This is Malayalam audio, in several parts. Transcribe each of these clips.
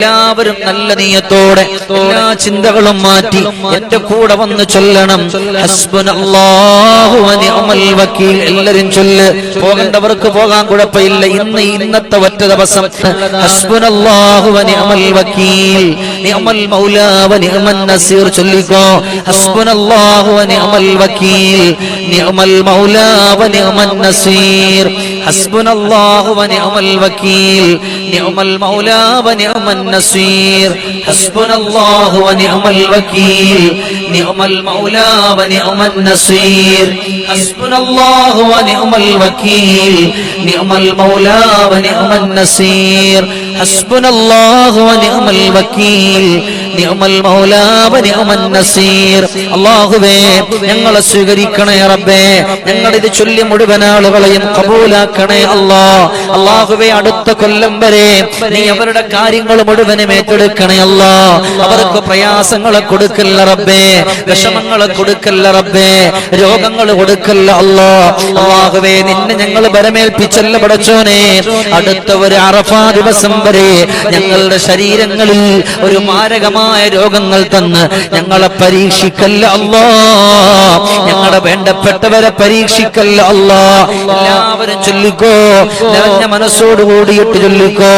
എല്ലാവരും നല്ല നീയത്തോടെ എല്ലാ ചിന്തകളും മാറ്റി എന്റെ കൂടെ വന്ന് ചൊല്ലണം. എല്ലാരും ചൊല്ല്. പോകേണ്ടവർക്ക് പോകാൻ കുഴപ്പമില്ല. ഇന്ന് ഇന്നത്തെ ഒറ്റ ദിവസം. നിഅമൽ ചൊല്ലിക്കോ. നിഅമൽ ഹസ്ബുനല്ലാഹു വനിഅമൽ വകീൽ നിഅമൽ ഹസ്ബുനല്ലാഹു വനിഅമൽ വകീൽ നിഅമൽ ഹസ്ബുനല്ലാഹു വനിഅമൽ വകീൽ നിഅമൽ ഹസ്ബുനല്ലാഹു വനിഅമൽ വകീൽ നിഅമൽ നസീർ. അല്ലാഹുവേ ഞങ്ങളെ സ്വീകരിക്കണേ റബ്ബേ. ഞങ്ങളിത് ചൊല്ലി മുഴുവൻ ആളുകളെയും കബൂലാക്ക കബൂലാക്കണേ അല്ലോ. അള്ളാഹുവെ അടുത്ത കൊല്ലം വരെ നീ അവരുടെ കാര്യങ്ങൾ മുഴുവനും ഏറ്റെടുക്കണേ അല്ലോ. അവർക്ക് പ്രയാസങ്ങളെ കൊടുക്കല്ല റബ്ബേ. വിഷമങ്ങളെ കൊടുക്കല്ല റബ്ബേ. രോഗങ്ങൾ കൊടുക്കല്ല അല്ലോ. അള്ളാഹുവേ നിന്നെ ഞങ്ങൾ വരമേൽപ്പിച്ചല്ല പടച്ചോനെ. അടുത്ത ഒരു അറഫാ ദിവസം വരെ ഞങ്ങളുടെ ശരീരങ്ങളിൽ ഒരു മാരകമായ രോഗങ്ങൾ തന്ന് ഞങ്ങളെ പരീക്ഷിക്കല്ല അല്ലോ. ഞങ്ങളുടെ വേണ്ടപ്പെട്ടവരെ പരീക്ഷിക്കല്ല അല്ലോ. എല്ലാവരും ചൊല്ലിക്കോ? നിറഞ്ഞ മനസ്സോട് കൂടിയിട്ട് ചൊല്ലിക്കോ?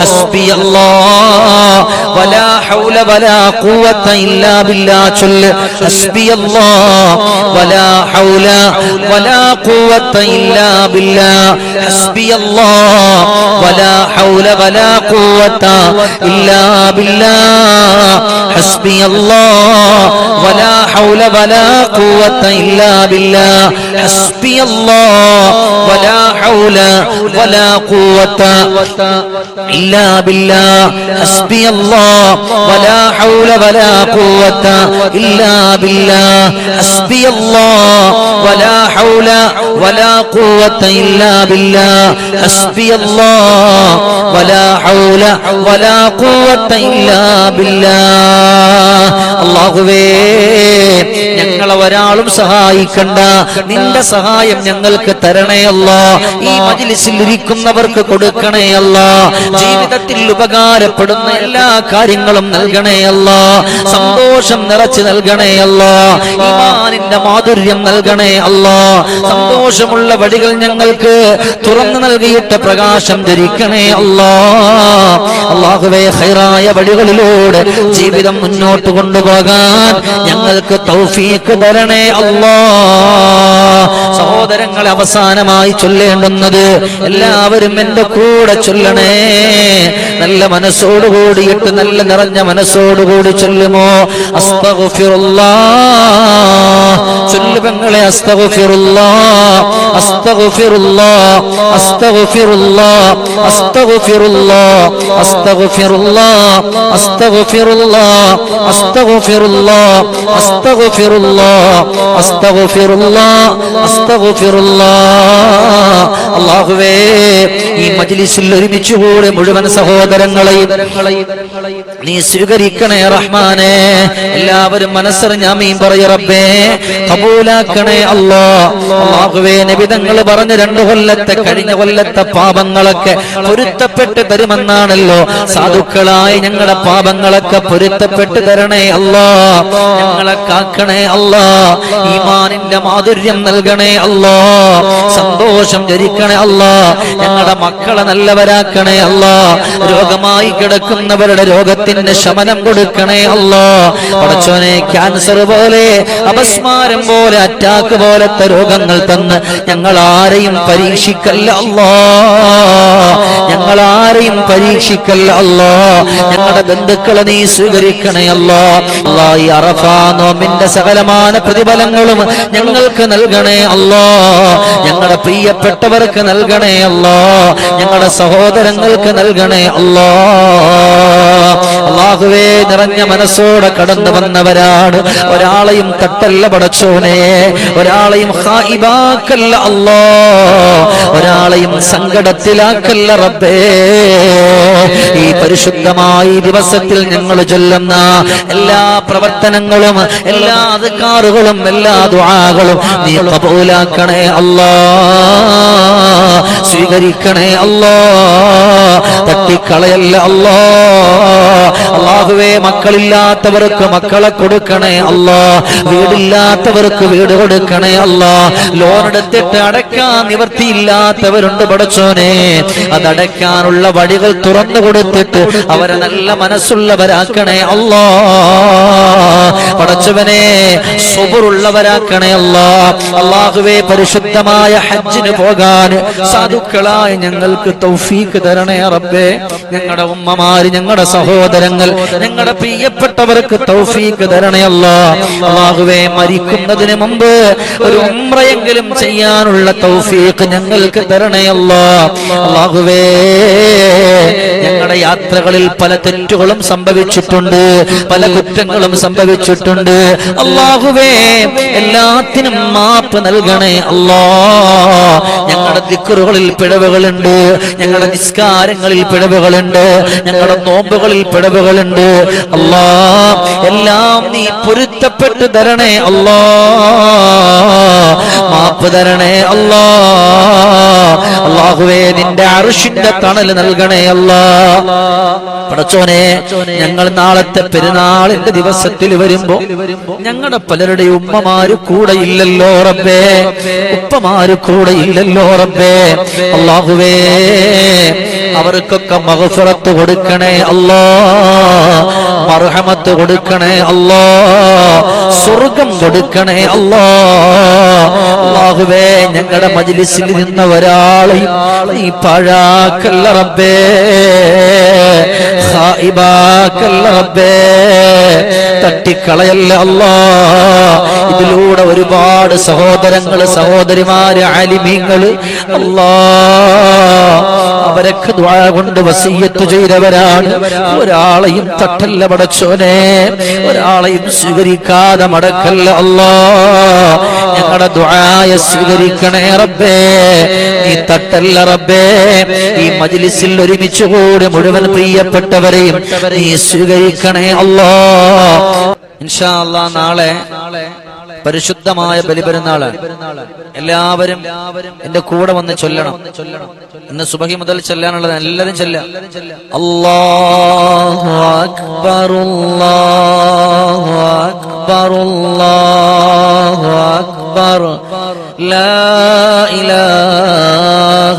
ഹസ്ബി വലാ ഹൗല വലാ ഖുവത ഇല്ലാ ബില്ലാ വലാ ഹൗല വലാ ഖുവത ഇല്ലാ ബില്ലാ. വലാ ഹൗല വലാ ഖുവത ഇല്ലാ ബില്ലാ. വലാ ഹൗല വലാ ഖുവത ഇല്ലാ ബില്ലാ. ഹസ്ബി അല്ലാ വലാ ഹൗല വലാ ഖുവത إلا بالله حسبي الله ولا حول ولا قوة إلا بالله حسبي الله ولا حول ولا قوة إلا بالله حسبي الله ولا حول ولا قوة إلا بالله അള്ളാഹുവേ ഞങ്ങളെ ഒരാളും സഹായിക്കണ്ട നിന്റെ സഹായം ഞങ്ങൾക്ക് തരണേ അല്ല ഈ മജിലിസിൽ ഇരിക്കുന്നവർക്ക് കൊടുക്കണേ അല്ല. ജീവിതത്തിൽ ഉപകാരപ്പെടുന്ന എല്ലാ കാര്യങ്ങളും നൽകണേ അല്ല. സന്തോഷം നിറച്ചു നൽകണേ അല്ല. ഈമാനിന്റെ മാധുര്യം നൽകണേ അല്ല. സന്തോഷമുള്ള വഴികൾ ഞങ്ങൾക്ക് തുറന്നു നൽകിയിട്ട് പ്രകാശം ധരിക്കണേ അല്ല. അള്ളാഹുവേ ഹൈറായ വഴികളിലൂടെ ജീവിതം മുന്നോട്ട് കൊണ്ടുപോകാൻ ഞങ്ങൾക്ക് തൗഫീക്ക് തരണേ അല്ലാ. സഹോദരങ്ങളെ അവസാനമായി ചൊല്ലേണ്ടുന്നത് എല്ലാവരും എന്റെ കൂടെ ചൊല്ലണേ നല്ല മനസ്സോട് കൂടിയിട്ട് നല്ല നിറഞ്ഞ ചൊല്ലുമോ അസ്തഗുഫിറുല്ലാ അസ്തഗുഫിറുല്ലാ അസ്തഗുഫിറുല്ലാ അസ്തഗുഫിറുല്ലാ അസ്തഗുഫിറുല്ലാ അസ്തഗുഫിറുല്ലാ അല്ലാഹുവേ ഈ മജ്ലിസിൽ ഒരുമിച്ച് കൂടെ മുഴുവൻ സഹോദരങ്ങളെയും നീ സ്വീകരിക്കണേ റഹ്മാനെ. എല്ലാവരും മനസ്സറിഞ്ഞ അമീൻ പറയ റബ്ബേ. കബൂലാക്കണേ അല്ലോ അള്ളാഹുവേ നബിതങ്ങൾ പറഞ്ഞ രണ്ടു കൊല്ലത്തെ കഴിഞ്ഞ കൊല്ലത്തെ പാപങ്ങളൊക്കെ പൊരുത്തപ്പെട്ട് തരുമെന്നാണല്ലോ. സാധുക്കളായി ഞങ്ങളുടെ പാപങ്ങളൊക്കെ പൊരുത്തപ്പെട്ട് തരണേ അല്ലോ ഞങ്ങളെ കാക്കണേ ഈ ഈമാനിന്റെ മാധുര്യം നൽകണേ അല്ലോ സന്തോഷം ധരിക്കണേ അല്ലാ. ഞങ്ങളുടെ മക്കളെ നല്ലവരാക്കണേ അല്ലാ. രോഗമായി കിടക്കുന്നവരുടെ രോഗത്തിന്റെ ശമനം കൊടുക്കണേ അല്ലാ. പടച്ചോനെ ക്യാൻസർ പോലെ അപസ്മാരം പോലെ അറ്റാക്ക് പോലത്തെ രോഗങ്ങൾ തന്ന് ഞങ്ങൾ ആരെയും പരീക്ഷിക്കല്ല അല്ലാ. ഞങ്ങൾ ആരെയും പരീക്ഷിക്കല്ല അല്ലാ. ഞങ്ങളുടെ ബന്ധുക്കളെ നീ സ്വീകരിക്കണേ അല്ലാ. അല്ലാ അറഫാ നോമിന്റെ സകലമായ പ്രതിഫലങ്ങളും ഞങ്ങൾക്ക് നൽകണേ അല്ലാ. ഞങ്ങളുടെ പ്രിയപ്പെട്ടവർക്ക് നൽകണേ അല്ലോ. ഞങ്ങളുടെ സഹോദരങ്ങൾക്ക് നൽകണേ അല്ലോ. അള്ളാഹുവേ നിറഞ്ഞ മനസ്സോടെ കടന്നു വന്നവരാണ്. ഒരാളെയും തട്ടല്ല പടച്ചോനെ. ഒരാളെയും ഹായിബാക്കല്ല അല്ലോ. ഒരാളെയും സങ്കടത്തിലാക്കല്ല റബ്ബേ. ഈ പരിശുദ്ധമായ ദിവസത്തിൽ ഞങ്ങൾ ചൊല്ലുന്ന എല്ലാ പ്രവർത്തനങ്ങളും എല്ലാ അധികാറുകളും എല്ലാ ദുആകളും നീ കബൂലാക്കണേ അല്ലാ. സ്വീകരിക്കണേ അല്ലോ. തട്ടിക്കളയല്ല അല്ലോ. അള്ളാഹുവേ മക്കളില്ലാത്തവർക്ക് മക്കളെ കൊടുക്കണേ അല്ലോ. വീടില്ലാത്തവർക്ക് വീട് കൊടുക്കണേ അല്ലോ. ലോൺ എടുത്തിട്ട് അടയ്ക്കാൻ നിവർത്തിയില്ലാത്തവരുണ്ട് പടച്ചോനെ. അതടയ്ക്കാനുള്ള വഴികൾ തുറന്നു കൊടുത്തിട്ട് അവരെ നല്ല മനസ്സുള്ളവരാക്കണേ അല്ലോ. പടച്ചവനെ സുബുറുള്ളവരാക്കണേ അല്ലോ. അള്ളാഹുവേ പരിശുദ്ധമായ ഹജ്ജിന് പോകാൻ സാധുക്കളായ ഞങ്ങൾക്ക് തൗഫീക്ക് തരണേ റബ്ബേ. ഞങ്ങളുടെ ഉമ്മമാര് ഞങ്ങളുടെ സഹോദരങ്ങൾ ഞങ്ങളുടെ പ്രിയപ്പെട്ടവർക്ക് തൗഫീക്ക് തരണേ അല്ലാ. അള്ളാഹുവേ മരിക്കുന്നതിന് മുമ്പ് ഒരു ഉംറയെങ്കിലും ചെയ്യാനുള്ള തൗഫീഖ് ഞങ്ങൾക്ക് തരണേ അല്ലാ. അള്ളാഹുവേ ഞങ്ങളുടെ യാത്രകളിൽ പല തെറ്റുകളും സംഭവിച്ചിട്ടുണ്ട് പല കുറ്റങ്ങളും സംഭവിച്ചിട്ടുണ്ട്. അള്ളാഹുവേ എല്ലാത്തിനും മാപ്പ് നൽകണേ അല്ലാ. ഞങ്ങളുടെ ദിക്കറുകളിൽ പിഴവുകളുണ്ട്. ഞങ്ങളുടെ നിസ്കാരങ്ങളിൽ പിഴവുകളുണ്ട്. ഞങ്ങളുടെ നോമ്പുകളിൽ പിഴവുകളുണ്ട്. അല്ലാ എല്ലാം നീ പൊരുത്തപ്പെട്ട് തരണേ അല്ലാ. മാപ്പ് തരണേ അല്ലാ. അള്ളാഹുവേ നിന്റെ അറിഷിന്റെ തണൽ നൽകണേ അല്ലാ. പടച്ചോനെ ഞങ്ങൾ നാളത്തെ പെരുന്നാളിന്റെ ദിവസത്തിൽ വരുമ്പോ ഞങ്ങളുടെ പലരുടെ ഉമ്മമാര് കൂടെ ഇല്ലല്ലോ റബ്ബേ. ഉപ്പമാര് കൂടെ ഇല്ലല്ലോ അവർക്കൊക്കെ മഹസുറത്ത് കൊടുക്കണേ അല്ലോ. മർഹമത്ത് കൊടുക്കണേ അല്ലോ. സ്വർഗം കൊടുക്കണേ അല്ലോ. അള്ളാഹുവേ ഞങ്ങളുടെ മജിലിസിൽ നിന്ന ഒരാളെയും ഈ പാഴാക്കല്ല റബ്ബേ. റബ്ബേ തട്ടിക്കളയല്ല ഇതിലൂടെ ഒരുപാട് സഹോദരങ്ങൾ സഹോദരിമാര് അലിമീങ്ങൾ അല്ലാ. അവരൊക്കെ കൊണ്ട് വസീയത്ത് ചെയ്തവരാണ്. ഒരാളെയും തട്ടല്ല പടച്ചോനെ. ഒരാളെയും സ്വീകരിക്കാതെ മടക്കല്ല അല്ലാ. ഞങ്ങളുടെ ദ്വായ സ്വീകരിക്കണേ റബ്ബേ. നീ തട്ടല്ല റബ്ബേ. ഈ മജിലിസിൽ ഒരുമിച്ച് കൂടി മുഴുവൻ പ്രിയപ്പെട്ടവരെയും നീ സ്വീകരിക്കണേ അല്ലാ. ഇൻഷാ അല്ലാ നാളെ പരിശുദ്ധമായ ബലിപെരുന്നാൾ എല്ലാവരും എന്റെ കൂടെ വന്ന് ചൊല്ലണം. ഇന്ന് സുബഹി മുതൽ ചൊല്ലാനുള്ളത് എല്ലാവരും ചെല്ല. അല്ലാഹു അക്ബർ അക്ബർ അക്ബർ ലാ ഇലാഹ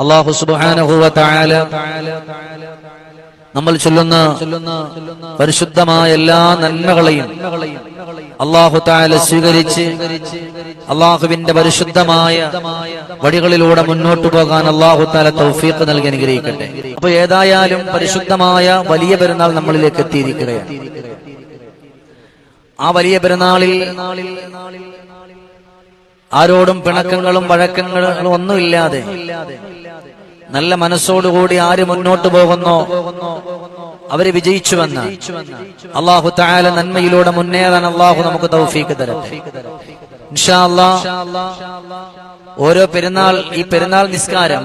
അല്ലാഹു സുബ്ഹാനഹു വ തആല നമ്മൾ ചൊല്ലുന്ന പരിശുദ്ധമായ എല്ലാ നന്മകളെയും അള്ളാഹു താല സ്വീകരിച്ച് അള്ളാഹുവിന്റെ പരിശുദ്ധമായ വഴികളിലൂടെ മുന്നോട്ടു പോകാൻ അള്ളാഹു താല തൗഫീഖ് നൽകി അനുഗ്രഹിക്കട്ടെ. അപ്പൊ ഏതായാലും പരിശുദ്ധമായ വലിയ പെരുന്നാൾ നമ്മളിലേക്ക് എത്തിയിരിക്കുകയാണ്. ആ വലിയ പെരുന്നാളിൽ ആരോടും പിണക്കങ്ങളും വഴക്കങ്ങളും ഒന്നുമില്ലാതെ നല്ല മനസ്സോടുകൂടി ആര് മുന്നോട്ട് പോകുന്നു? അവർ വിജയിച്ചുവെന്ന് അള്ളാഹു താല നന്മയിലൂടെ മുന്നേറാൻ അള്ളാഹു നമുക്ക് തൗഫീക്ക് തരട്ടെ. ഓരോ പെരുന്നാൾ ഈ പെരുന്നാൾ നിസ്കാരം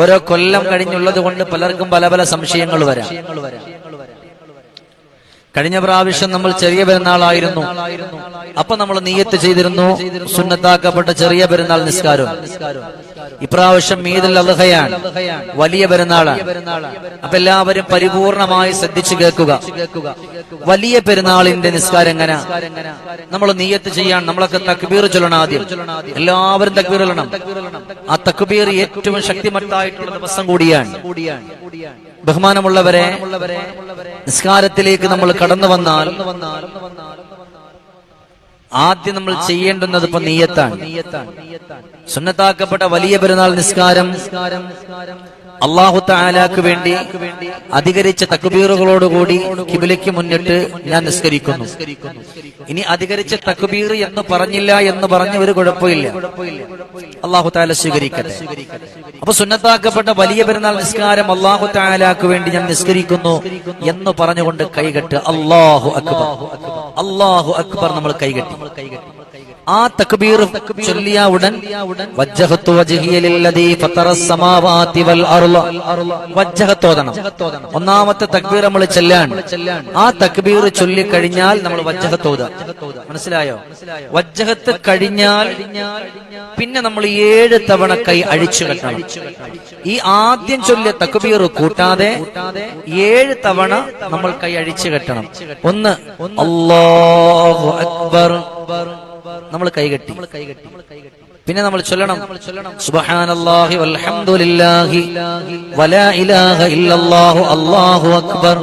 ഓരോ കൊല്ലം കഴിഞ്ഞുള്ളത് കൊണ്ട് പലർക്കും പല പല സംശയങ്ങൾ വരാം. കഴിഞ്ഞ പ്രാവശ്യം നമ്മൾ ചെറിയ പെരുന്നാളായിരുന്നു. അപ്പൊ നമ്മൾ നീയത്ത് ചെയ്തിരുന്നു സുന്നത്താക്കപ്പെട്ട ചെറിയ പെരുന്നാൾ നിസ്കാരം. ഇപ്രാവശ്യം മീതിൽ അലഹയാണ് വലിയ പെരുന്നാളാണ്. അപ്പൊ എല്ലാവരും പരിപൂർണമായി ശ്രദ്ധിച്ചു കേൾക്കുക. വലിയ പെരുന്നാളിന്റെ നിസ്കാരം എങ്ങനെ? നമ്മൾ നീയത്ത് ചെയ്യാൻ നമ്മളൊക്കെ തക്ബീർ ചൊല്ലണം ആദ്യം. എല്ലാവരും തക്ബീർ ചൊല്ലണം ആ തക്ബീർ ഏറ്റവും ശക്തിമത്തായിട്ടുള്ള ദിവസം കൂടിയാണ്. ബഹുമാനമുള്ളവരെ നിസ്കാരത്തിലേക്ക് നമ്മൾ കടന്നു വന്നാൽ ആദ്യം നമ്മൾ ചെയ്യേണ്ടുന്നത് ഇപ്പൊ നീയത്താണ്. സുന്നത്താക്കപ്പെട്ട വലിയ പെരുന്നാൾ നിസ്കാരം. അള്ളാഹു താലാക്ക് വേണ്ടി അധികരിച്ച തക്കുബീറുകളോടുകൂടി കിബിലയ്ക്ക് മുന്നിട്ട് ഞാൻ നിസ്കരിക്കുന്നു. ഇനി അധികരിച്ച തക്കുബീർ എന്ന് പറഞ്ഞില്ല എന്ന് പറഞ്ഞ ഒരു കുഴപ്പമില്ല. അള്ളാഹു താല സ്വീകരിക്കട്ടെ. അപ്പൊ സുന്നത്താക്കപ്പെട്ട വലിയ പെരുന്നാൾ നിസ്കാരം അള്ളാഹു താലാക്ക് വേണ്ടി ഞാൻ നിസ്കരിക്കുന്നു എന്ന് പറഞ്ഞുകൊണ്ട് കൈകെട്ട് അള്ളാഹു അക്ബർ. അള്ളാഹു അക്ബർ നമ്മൾ കൈകെട്ടി. ആ തക്ബീർ ചൊല്ലിയ ഉടൻ വജ്ജഹത്തു വജ്ഹിയ ഫതറ സമാവാതി വൽ അർള. വജ്ജഹത്തോദനം ഒന്നാമത്തെ തക്ബീർ നമ്മൾ ചൊല്ലാണ് ആ തക്ബീർ ചൊല്ലി കഴിഞ്ഞാൽ നമ്മൾ വജ്ജഹത്തോദ മനസ്സിലായോ? വജ്ജഹത്ത് കഴിഞ്ഞാൽ പിന്നെ നമ്മൾ ഏഴ് തവണ കൈ അഴിച്ചു കെട്ടണം. ഈ ആദ്യം ചൊല്ലിയ തക്ബീർ കൂട്ടാതെ ഏഴ് തവണ നമ്മൾ കൈ അഴിച്ചു കെട്ടണം. ഒന്ന് അല്ലാഹു അക്ബർ. നമ്മൾ കൈകെട്ടി. പിന്നെ നമ്മൾ ചൊല്ലണം. സുബ്ഹാനല്ലാഹി വൽഹംദുലില്ലാഹി. വലാ ഇലാഹ ഇല്ലല്ലാഹു അല്ലാഹു അക്ബർ.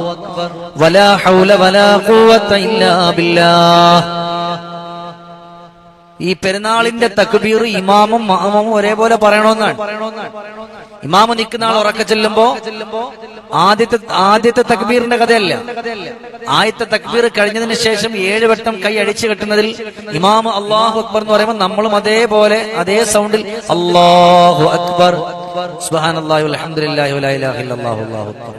വലാ ഹൗല വലാ ഖുവത ഇല്ലാ ബില്ലാഹ്. ഈ പെരുന്നാളിന്റെ തക്ബീർ ഇമാമും മാമും ഒരേപോലെ പറയണമെന്നാണ്. ഇമാമ് നിൽക്കുന്ന ആൾ ഉറക്ക ചെല്ലുമ്പോ ആദ്യത്തെ ആദ്യത്തെ തക്ബീറിന്റെ കഥയല്ല. ആദ്യത്തെ തക്ബീർ കഴിഞ്ഞതിന് ശേഷം ഏഴ് വട്ടം കൈ അടിച്ചു കെട്ടുന്നതിൽ ഇമാമ് അള്ളാഹു അക്ബർ എന്ന് പറയുമ്പോൾ നമ്മളും അതേപോലെ അതേ സൗണ്ടിൽ അള്ളാഹു അക്ബർ. സുബ്ഹാനല്ലാഹി അള്ളാഹു അക്ബർ.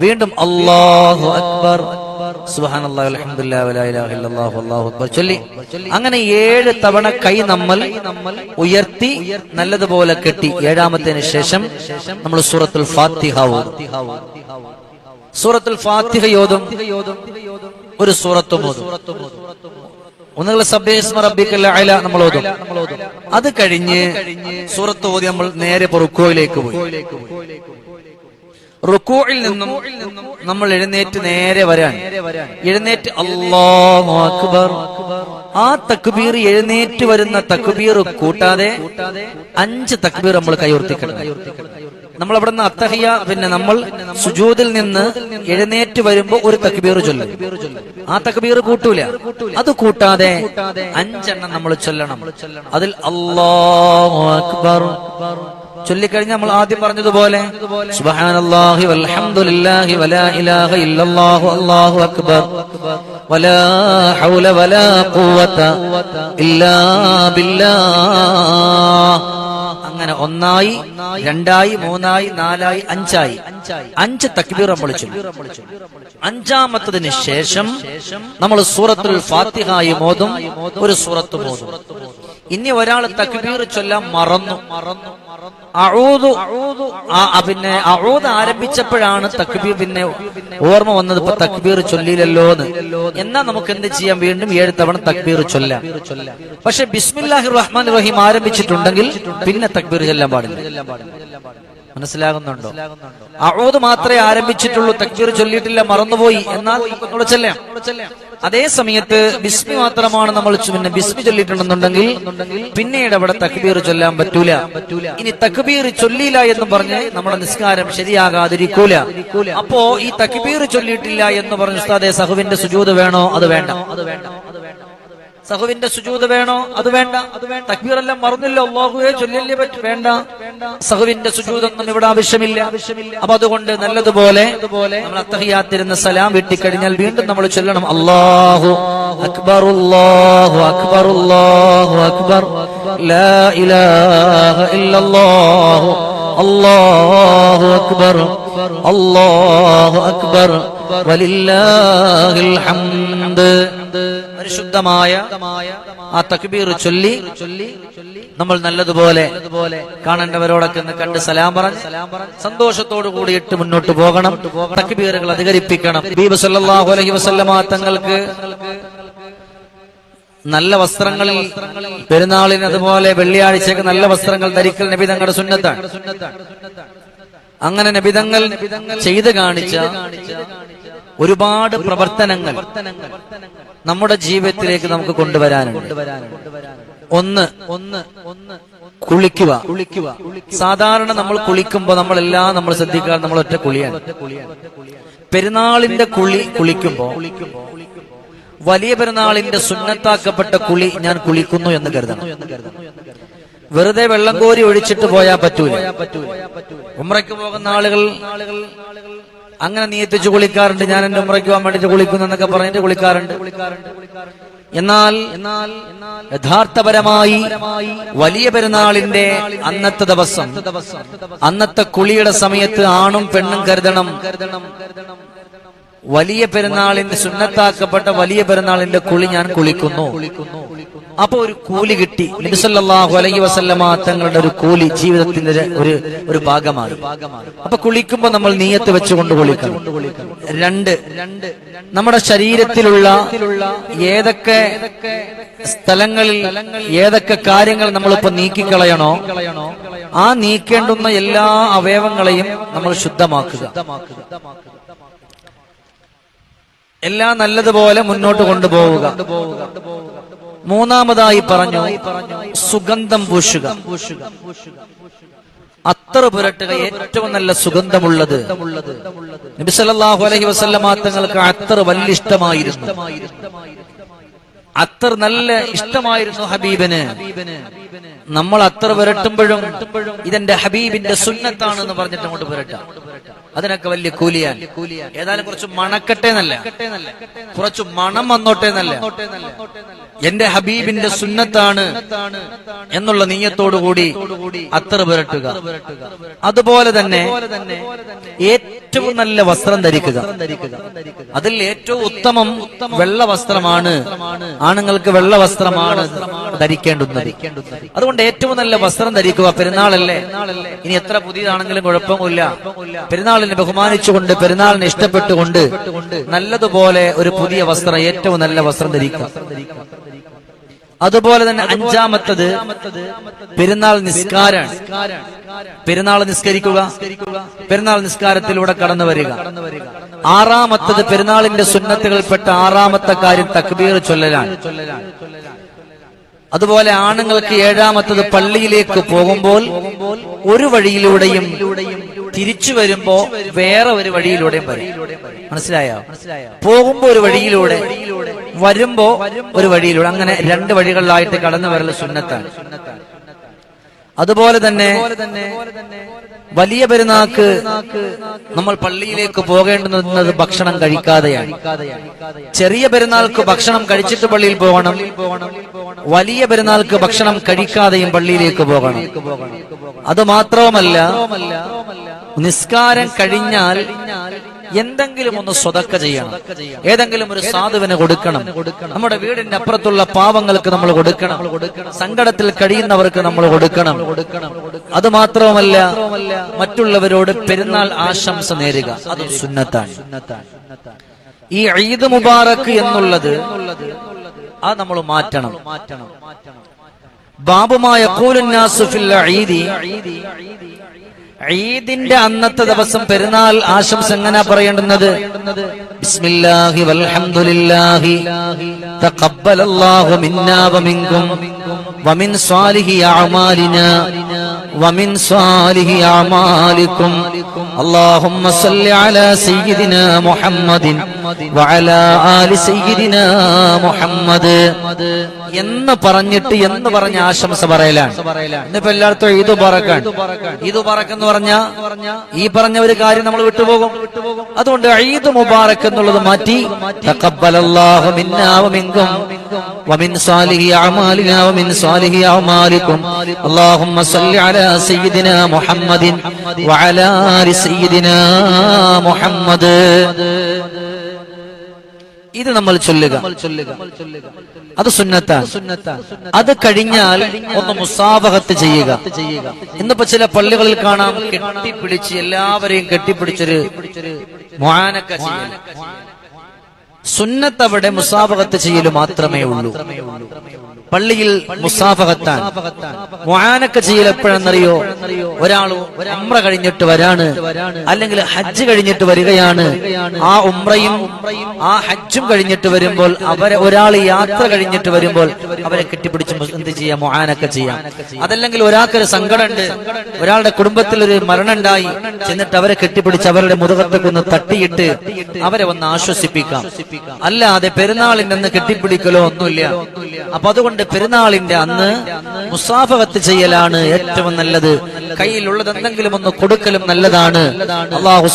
വീണ്ടും അള്ളാഹു അക്ബർ. ചൊല്ലി. അങ്ങനെ ഏഴ് തവണ കൈ നമ്മൾ ഉയർത്തി നല്ലതുപോലെ കെട്ടി. ഏഴാമത്തിന് ശേഷം നമ്മൾ സൂറത്തുൽ ഫാത്തിഹ സൂറത്തുൽ ഫാത്തിഹ ഒരു സൂറത്തും ഒന്നുകിൽ റബ്ബിക്കൽ നമ്മൾ ഓതും. അത് കഴിഞ്ഞ് സൂറത്ത് ഓതി നമ്മൾ നേരെ പൊറുക്കോയിലേക്ക് പോയി. റുക്കോയിൽ നിന്നും നമ്മൾ എഴുന്നേറ്റ് നേരെ വരാൻ. എഴുന്നേറ്റ് അല്ലാഹു അക്ബർ. ആ തക്ബീർ എഴുന്നേറ്റ് വരുന്ന തക്ബീർ കൂട്ടാതെ അഞ്ച് തക്ബീർ നമ്മൾ കൈവർത്തിക്കണം. നമ്മൾ അവിടെ നിന്ന് അത്തഹിയ പിന്നെ നമ്മൾ സുജൂതിൽ നിന്ന് എഴുന്നേറ്റ് വരുമ്പോ ഒരു തക്ബീർ ചൊല്ലും. ആ തക്ബീർ കൂട്ടൂല. അത് കൂട്ടാതെ അഞ്ചെണ്ണം നമ്മൾ ചൊല്ലണം. അതിൽ അള്ളാഹു അക്ബർ. ചൊല്ലിക്കഴിഞ്ഞ് നമ്മൾ ആദ്യം പറഞ്ഞതുപോലെ സുബ്ഹാനല്ലാഹി വൽഹംദുലില്ലാഹി വലാ ഇലാഹ ഇല്ലല്ലാഹു അല്ലാഹു അക്ബർ വലാ ഹൗല വലാ ഖുവത ഇല്ലാ ബില്ലാഹ്. അങ്ങനെ ഒന്നായി രണ്ടായി മൂന്നായി നാലായി അഞ്ചായി. അഞ്ച് നമ്മൾ ചൊല്ലും അഞ്ചാമത്തതിന് ശേഷം നമ്മൾ സൂറത്തുൽ ഫാത്തിഹായി മോതും ഒരു സൂറത്ത് മോതും ഇനി ഒരാൾ തക്ബീർ ചൊല്ലാൻ മറന്നു. ആ പിന്നെ അഴൂത് ആരംഭിച്ചപ്പോഴാണ് തക്ബീർ പിന്നെ ഓർമ്മ വന്നത് ഇപ്പൊ തക്ബീർ ചൊല്ലിയില്ലല്ലോ എന്ന്. എന്നാ. നമുക്ക് എന്ത് ചെയ്യാം? വീണ്ടും ഏഴ് തവണ തക്ബീർ ചൊല്ലാം. പക്ഷെ ബിസ്മില്ലാഹി റഹ്മാൻ റഹീം ആരംഭിച്ചിട്ടുണ്ടെങ്കിൽ പിന്നെ തക്ബീർ ചൊല്ലാൻ പാടില്ല. മനസ്സിലാകുന്നുണ്ടോ? അഴുത് മാത്രമേ ആരംഭിച്ചിട്ടുള്ളൂ തക്ബീർ ചൊല്ലിയിട്ടില്ല മറന്നുപോയി. എന്നാൽ നമുക്ക് ചെല്ലാം. അതേ സമയത്ത് ബിസ്മി മാത്രമാണ് നമ്മൾ പിന്നെ ബിസ്മി ചൊല്ലിയിട്ടുണ്ടെന്നുണ്ടെങ്കിൽ പിന്നീട് അവിടെ തക്ബീർ ചൊല്ലാൻ പറ്റൂല. ഇനി തക്ബീർ ചൊല്ലിയില്ല എന്ന് പറഞ്ഞ് നമ്മുടെ നിസ്കാരം ശരിയാകാതിരിക്കൂല. അപ്പോ ഈ തക്ബീർ ചൊല്ലിയിട്ടില്ല എന്ന് പറഞ്ഞ ഉസ്താദെ സഹുവിന്റെ സുജൂത് വേണോ? അത് വേണ്ട അത് വേണ്ട. സഹുവിന്റെ സുജൂത് വേണോ? അത് വേണ്ട. അത് വേണ്ട. തക്ബീർ എല്ലാം മറന്നില്ല. അള്ളാഹുവെ ചൊല്ലില്ലേ പറ്റ. വേണ്ട. സഹുവിന്റെ സുജൂതൊന്നും ഇവിടെ ആവശ്യമില്ല. ആവശ്യമില്ല അപ്പൊ അതുകൊണ്ട് നല്ലതുപോലെ നമ്മൾ അത്തഹിയാത്തിരുന്ന സലാം വെട്ടിക്കഴിഞ്ഞാൽ വീണ്ടും നമ്മൾ ചൊല്ലണം. അള്ളാഹു അക്ബർ അല്ലാഹു അക്ബർ അല്ലാഹു അക്ബർ. ലാ ഇലാഹ ഇല്ലല്ലാഹു. അല്ലാഹു അക്ബർ അല്ലാഹു അക്ബർ. വലില്ലാഹിൽ ഹംദ്. പരിശുദ്ധമായ ആ തക്ബീർ ചൊല്ലി നമ്മൾ നല്ലതുപോലെ കാണേണ്ടവരോടൊക്കെ ഒന്ന് കണ്ട് സലാം പറഞ്ഞ് സന്തോഷത്തോടു കൂടിയിട്ട് മുന്നോട്ട് പോകണം. തക്ബീറുകൾ അധികരിപ്പിക്കണം. ബീബ് സല്ലല്ലാഹു അലൈഹി വസല്ലമ തങ്ങൾക്ക് നല്ല വസ്ത്രങ്ങളിൽ പെരുന്നാളിന് അതുപോലെ വെള്ളിയാഴ്ചക്ക് നല്ല വസ്ത്രങ്ങൾ ധരിക്കൽ നബി തങ്ങളുടെ സുന്നത്താണ്. അങ്ങനെ നബിതങ്ങൾ ചെയ്ത് കാണിച്ച ഒരുപാട് പ്രവർത്തനങ്ങൾ നമ്മുടെ ജീവിതത്തിലേക്ക് നമുക്ക് കൊണ്ടുവരാനുണ്ട്. ഒന്ന് ഒന്ന് ഒന്ന് കുളിക്കുക. കുളിക്കുക സാധാരണ നമ്മൾ കുളിക്കുമ്പോൾ നമ്മളെല്ലാം നമ്മൾ ശ്രദ്ധിക്കാതെ നമ്മൾ ഒറ്റ കുളിയാണ്. പെരുന്നാളിന്റെ കുളി കുളിക്കുമ്പോ വലിയ പെരുന്നാളിന്റെ സുന്നത്താക്കപ്പെട്ട കുളി ഞാൻ കുളിക്കുന്നു എന്ന് കരുതണം. വെറുതെ വെള്ളം കോരി ഒഴിച്ചിട്ട് പോയാൽ പറ്റൂല. ഉമ്രയ്ക്ക് പോകുന്ന ആളുകൾ അങ്ങനെ നിയത്തിച്ച് കുളിക്കാറുണ്ട്. ഞാൻ എന്റെ ഉമ്രയ്ക്ക് പോകാൻ വേണ്ടിട്ട് കുളിക്കുന്നു എന്നൊക്കെ പറഞ്ഞിട്ട് കുളിക്കാറുണ്ട്. എന്നാൽ എന്നാൽ യഥാർത്ഥപരമായി വലിയ പെരുന്നാളിന്റെ അന്നത്തെ ദിവസം അന്നത്തെ കുളിയുടെ സമയത്ത് ആണും പെണ്ണും കരുതണം. വലിയ പെരുന്നാളിന്റെ സുന്നത്താക്കപ്പെട്ട വലിയ പെരുന്നാളിന്റെ കുളി ഞാൻ കുളിക്കുന്നു. അപ്പൊ ഒരു കൂലി കിട്ടി. നബിസല്ലാഹു അലൈഹി വസല്ലമ തങ്ങളുടെ ഒരു കൂലി ജീവിതത്തിന്റെ ഒരു- ഒരു ഭാഗമാണ് അപ്പൊ കുളിക്കുമ്പോ നമ്മൾ നീയത്ത് വെച്ചുകൊണ്ട് കുളിക്കണം. രണ്ട് രണ്ട് നമ്മുടെ ശരീരത്തിലുള്ള ഏതൊക്കെ സ്ഥലങ്ങളിൽ ഏതൊക്കെ കാര്യങ്ങൾ നമ്മളിപ്പോ നീക്കിക്കളയണോ ആ നീക്കേണ്ടുന്ന എല്ലാ അവയവങ്ങളെയും നമ്മൾ ശുദ്ധമാക്കുക. എല്ലാം നല്ലതുപോലെ മുന്നോട്ട് കൊണ്ടുപോവുക. മൂന്നാമതായി പറഞ്ഞു സുഗന്ധം പൂശുക. അത്ര പുരട്ടുക ഏറ്റവും നല്ല സുഗന്ധമുള്ളത്. നബി സല്ലല്ലാഹു അലൈഹി വസല്ലമ തങ്ങൾക്ക് അത്തർ വലിയ ഇഷ്ടമായിരുന്നു. അത്ര നല്ല ഇഷ്ടമായിരുന്നു ഹബീബിന്. നമ്മൾ അത്ര പുരട്ടുമ്പോഴും ഇതെന്റെ ഹബീബിന്റെ സുന്നത്താണെന്ന് പറഞ്ഞിട്ട് അങ്ങോട്ട് പുരട്ടാം അതിനൊക്കെ വലിയ കൂലിയാൻ ഏതായാലും കുറച്ച് മണക്കട്ടെ നല്ല കുറച്ച് മണം വന്നോട്ടെ നല്ല എന്റെ ഹബീബിന്റെ സുന്നത്താണ് എന്നുള്ള നീയത്തോടുകൂടി അത്ര പുരട്ടുക. അതുപോലെ തന്നെ ഏറ്റവും നല്ല വസ്ത്രം ധരിക്കുക. അതിൽ ഏറ്റവും ഉത്തമം വെള്ള വസ്ത്രമാണ്. ആണുങ്ങൾക്ക് വെള്ള വസ്ത്രമാണ് ധരിക്കേണ്ടുന്നത്. അതുകൊണ്ട് ഏറ്റവും നല്ല വസ്ത്രം ധരിക്കുക പെരുന്നാളല്ലേ? ഇനി എത്ര പുതിയതാണെങ്കിലും കുഴപ്പമില്ല പെരുന്നാളിനെ ബഹുമാനിച്ചുകൊണ്ട് പെരുന്നാളിനെ ഇഷ്ടപ്പെട്ടുകൊണ്ട് നല്ലതുപോലെ ഒരു പുതിയ വസ്ത്രം ഏറ്റവും നല്ല വസ്ത്രം ധരിക്കാം. അതുപോലെ തന്നെ അഞ്ചാമത്തത് പെരുന്നാൾ നിസ്കാരാണ്. പെരുന്നാൾ നിസ്കരിക്കുക പെരുന്നാൾ നിസ്കാരത്തിലൂടെ കടന്നു വരിക. ആറാമത്തത് പെരുന്നാളിന്റെ സുന്നത്തുകൾപ്പെട്ട ആറാമത്തെ കാര്യം തക്ബീർ ചൊല്ലലാണ്. അതുപോലെ ആണുങ്ങൾക്ക് ഏഴാമത്തത് പള്ളിയിലേക്ക് പോകുമ്പോൾ ഒരു വഴിയിലൂടെയും തിരിച്ചു വരുമ്പോ വേറെ ഒരു വഴിയിലൂടെയും വരും. മനസ്സിലായോ? പോകുമ്പോ ഒരു വഴിയിലൂടെ വരുമ്പോ ഒരു വഴിയിലൂടെ. അങ്ങനെ രണ്ട് വഴികളിലായിട്ട് കടന്നു വരൽ സുന്നത്താണ്. അതുപോലെ തന്നെ വലിയ പെരുന്നാക്ക് നമ്മൾ പള്ളിയിലേക്ക് പോകേണ്ടുന്നത് ഭക്ഷണം കഴിക്കാതെയാണ്. ചെറിയ പെരുന്നാൾക്ക് ഭക്ഷണം കഴിച്ചിട്ട് പള്ളിയിൽ പോകണം. വലിയ പെരുന്നാൾക്ക് ഭക്ഷണം കഴിക്കാതെയും പള്ളിയിലേക്ക് പോകണം. അത് മാത്രവുമല്ല നിസ്കാരം കഴിഞ്ഞാൽ എന്തെങ്കിലും ഒന്ന് സ്വതക്ക ചെയ്യണം. ഏതെങ്കിലും ഒരു സാധുവിന് കൊടുക്കണം. നമ്മുടെ വീടിന്റെ അപ്പുറത്തുള്ള പാവങ്ങൾക്ക് നമ്മൾ കൊടുക്കണം. സങ്കടത്തിൽ കഴിയുന്നവർക്ക് നമ്മൾ കൊടുക്കണം. അത് മാത്രവുമല്ല മറ്റുള്ളവരോട് പെരുന്നാൾ ആശംസ നേരുക. അത് സുന്നത്താണ്. ഈ ഈദ് മുബാറക്ക് എന്നുള്ളത് അത് നമ്മൾ മാറ്റണം. മാറ്റണം. ബാബുമായ ഈദിന്റെ അന്നത്തെ ദിവസം പെരുന്നാൾ ആശംസ എങ്ങനെ പറയേണ്ടുന്നത്? ബിസ്മില്ലാഹി വൽഹംദുലില്ലാഹി തഖബ്ബലല്ലാഹു മിന്നാ വമിൻകും വമിൻ സ്വാലിഹി അഅമാലിനാ വമിൻ സ്വാലിഹി അഅമാലിക്കും اللهم صل على سيدنا محمد وعلى آل سيدنا محمد എന്ന് പറഞ്ഞിട്ട് എന്ന് പറഞ്ഞ ആശംസ പറയലാണ് ഇന്നിപ്പോ എല്ലായിടത്തും ഇത് പറക്കാൻ ഇത് പറക്കെന്ന് പറഞ്ഞ ഈ പറഞ്ഞ ഒരു കാര്യം നമ്മൾ വിട്ടുപോകും അതുകൊണ്ട് ഈദ് മുബാറക്ക് എന്നുള്ളത് മാറ്റി തഖബ്ബലല്ലാഹു മിന്നാ വമിൻകും വമിൻ സാലിഹി അഅമാലിനാ വമിൻ സാലിഹി അഅമാലിക്കും اللهم صل على سيدنا محمد وعلى آل سيدنا محمد ഇത് നമ്മൾ ചൊല്ലുക അത് സുന്നത്ത അത് കഴിഞ്ഞാൽ ഒന്ന് മുസാബഹത്ത് ചെയ്യുക ഇന്നിപ്പോ ചില പള്ളികളിൽ കാണാം കെട്ടിപ്പിടിച്ച് എല്ലാവരെയും കെട്ടിപ്പിടിച്ചൊരു മുആനക്ക ചെയ്യൽ. സുന്നത്ത് അവിടെ മുസാഫകത്ത് ചെയ്യൽ മാത്രമേ ഉള്ളൂ പള്ളിയിൽ മുസാഫകത്താൻ മുആനക്ക ചെയ്യൽ എപ്പോഴെന്നറിയോ? ഒരാൾ ഉംറ കഴിഞ്ഞിട്ട് വരാണ്. അല്ലെങ്കിൽ ഹജ്ജ് കഴിഞ്ഞിട്ട് വരികയാണ്. ആ ഉമ്രയും ആ ഹജ്ജും കഴിഞ്ഞിട്ട് വരുമ്പോൾ അവരെ ഒരാൾ യാത്ര കഴിഞ്ഞിട്ട് വരുമ്പോൾ അവരെ കെട്ടിപ്പിടിച്ച് എന്ത് ചെയ്യാം? മുഹാനൊക്കെ ചെയ്യാം. അതല്ലെങ്കിൽ ഒരാൾക്കൊരു സങ്കടമുണ്ട്. ഒരാളുടെ കുടുംബത്തിൽ ഒരു മരണം ഉണ്ടായി ചെന്നിട്ട് അവരെ കെട്ടിപ്പിടിച്ച് അവരുടെ മുതുകത്തൊക്കെ ഒന്ന് തട്ടിയിട്ട് അവരെ ഒന്ന് ആശ്വസിപ്പിക്കാം. അല്ലാതെ പെരുന്നാളിൽ നിന്ന് കെട്ടിപ്പിടിക്കലോ ഒന്നുമില്ല. അപ്പൊ അതുകൊണ്ട് പെരുന്നാളിന്റെ അന്ന് മുസാഫകത്ത് ചെയ്യലാണ് ഏറ്റവും നല്ലത്. കയ്യിലുള്ളത് എന്തെങ്കിലും ഒന്ന് കൊടുക്കലും നല്ലതാണ്. അള്ളാഹു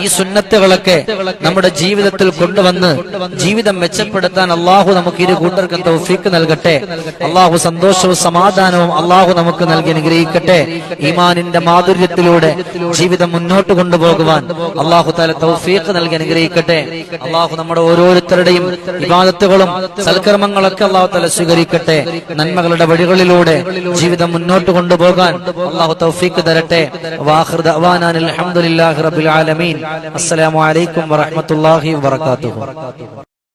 ഈ സുന്നത്തുകളൊക്കെ നമ്മുടെ ജീവിതത്തിൽ കൊണ്ടുവന്ന് ജീവിതം മെച്ചപ്പെടുത്താൻ അള്ളാഹു നമുക്ക് ഇരു കൂട്ടർക്കും തൗഫീക്ക് നൽകട്ടെ. അള്ളാഹു സന്തോഷവും സമാധാനവും അള്ളാഹു നമുക്ക് നൽകി അനുഗ്രഹിക്കട്ടെ. ഈമാനിന്റെ മാധുര്യത്തിലൂടെ ജീവിതം മുന്നോട്ട് കൊണ്ടുപോകുവാൻ അള്ളാഹു താല തൗഫീക്ക് നൽകി അനുഗ്രഹിക്കട്ടെ. അള്ളാഹു നമ്മുടെ ഓരോരുത്തരുടെയും വിവാദത്തുകളും സൽക്കർമ്മങ്ങളൊക്കെ അള്ളാഹു തല സ്വീകരിക്കട്ടെ. നന്മകളുടെ വഴികളിലൂടെ ജീവിതം മുന്നോട്ട് കൊണ്ടുപോകാൻ അള്ളാഹു തൗഫീഖ് തരട്ടെ. അൽഹംദുലില്ലാഹി റബ്ബിൽ ആലമീൻ. അസ്സലാമു അലൈക്കും വറഹ്മത്തുള്ളാഹി വബറകാതുഹു.